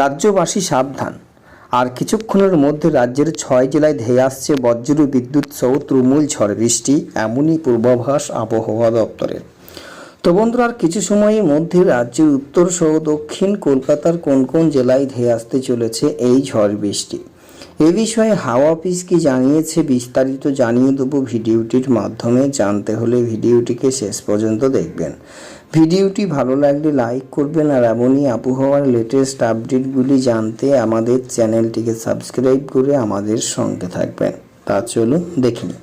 রাজ্যবাসী সাবধান। আর কিছুক্ষণের মধ্যে রাজ্যের ছয় জেলায় ধেয়ে আসছে বজ্র বিদ্যুৎ সহ তুমুল ঝড় বৃষ্টি, এমনই পূর্বাভাস আবহাওয়া দপ্তরের। তো বন্ধুরা, আর কিছু সময়ের মধ্যে রাজ্যের উত্তর সহ দক্ষিণ কলকাতার কোন কোন জেলায় ধেয়ে আসতে চলেছে এই ঝড় বৃষ্টি? এ বিষয়ে হাওয়া অফিস কি জানিয়েছে বিস্তারিত জানিয়ে দেবো ভিডিওটির মাধ্যমে। জানতে হলে ভিডিওটিকে শেষ পর্যন্ত দেখবেন। ভিডিওটি ভালো লাগলে লাইক করবেন আর এমনই আবহাওয়ার লেটেস্ট আপডেটগুলি জানতে আমাদের চ্যানেলটিকে সাবস্ক্রাইব করে আমাদের সঙ্গে থাকবেন। তা চলুন দেখে নিন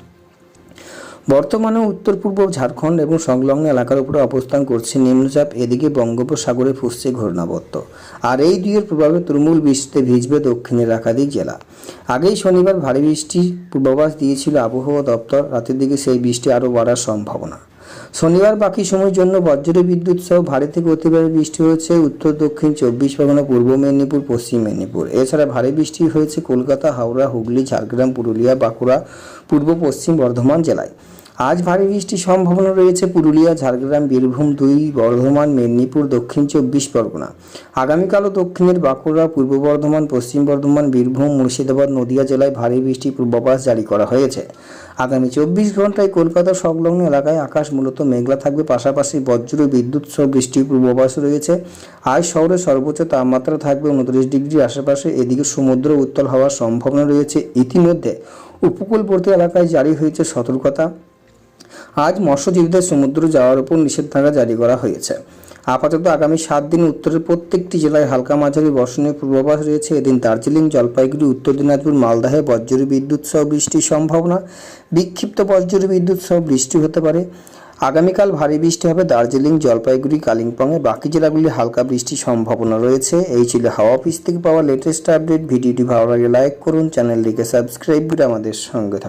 বর্তমানে উত্তর পূর্ব ঝাড়খণ্ড এবং সংলগ্ন এলাকার উপরে অবস্থান করছে নিম্নচাপ, এদিকে বঙ্গোপসাগরে ফুসছে ঘূর্ণাবর্ত। আর এই দুইয়ের প্রভাবে তৃণমূল বৃষ্টিতে ভিজবে দক্ষিণের একাধিক জেলা। আগেই শনিবার ভারী বৃষ্টির পূর্বাভাস দিয়েছিল আবহাওয়া দপ্তর, রাতের দিকে সেই বৃষ্টি আরও বাড়ার সম্ভাবনা। শনিবার বাকি সময়ের জন্য বজ্র বিদ্যুৎ সহ ভারী থেকে অতিভারী বৃষ্টি হয়েছে উত্তর, দক্ষিণ, চব্বিশ পরগনা, পূর্ব মেদিনীপুর, পশ্চিম মেদিনীপুর। এছাড়া ভারী বৃষ্টি হয়েছে কলকাতা, হাওড়া, হুগলি, ঝাড়গ্রাম, পুরুলিয়া, বাঁকুড়া, পূর্ব, পশ্চিম বর্ধমান জেলায়। আজ ভারী বৃষ্টির সম্ভাবনা রয়েছে পুরুলিয়া, ঝাড়গ্রাম, বীরভূম দুই, বর্ধমান, মেদিনীপুর, দক্ষিণ চব্বিশ পরগনা। আগামীকালও দক্ষিণের বাঁকুড়া, পূর্ব বর্ধমান, পশ্চিম বর্ধমান, বীরভূম, মুর্শিদাবাদ, নদিয়া জেলায় ভারী বৃষ্টির পূর্বাভাস জারি করা হয়েছে। আগামী চব্বিশ ঘন্টায় কলকাতা সংলগ্ন এলাকায় আকাশ মূলত মেঘলা থাকবে, পাশাপাশি বজ্র, বিদ্যুৎ সহ বৃষ্টির পূর্বাভাস রয়েছে। আজ শহরে সর্বোচ্চ তাপমাত্রা থাকবে উনত্রিশ ডিগ্রির আশেপাশে এদিকে সমুদ্র উত্তল হওয়ার সম্ভাবনা রয়েছে। ইতিমধ্যে উপকূলবর্তী এলাকায় জারি হয়েছে সতর্কতা। আজ মৎস্যজীবীদের সমুদ্র যাওয়ার উপর নিষেধাজ্ঞা জারি করা হয়েছে। আপাতত আগামী সাত দিন উত্তরের প্রত্যেকটি জেলায় হালকা মাঝারি বর্ষণের পূর্বাভাস রয়েছে। এদিন দার্জিলিং, জলপাইগুড়ি, উত্তর দিনাজপুর, মালদাহে বজ্র বিদ্যুৎ সহ বৃষ্টির সম্ভাবনা। বিক্ষিপ্ত বজ্র বিদ্যুৎ সহ বৃষ্টি হতে পারে। আগামীকাল ভারী বৃষ্টি হবে দার্জিলিং, জলপাইগুড়ি, কালিম্পংয়ে। বাকি জেলাগুলি হালকা বৃষ্টির সম্ভাবনা রয়েছে। এই ছিল হাওয়া অফিস থেকে পাওয়া লেটেস্ট আপডেট ভিডিওটি ভালো লাগে লাইক করুন। চ্যানেলটিকে সাবস্ক্রাইব করে আমাদের সঙ্গে থাকুন।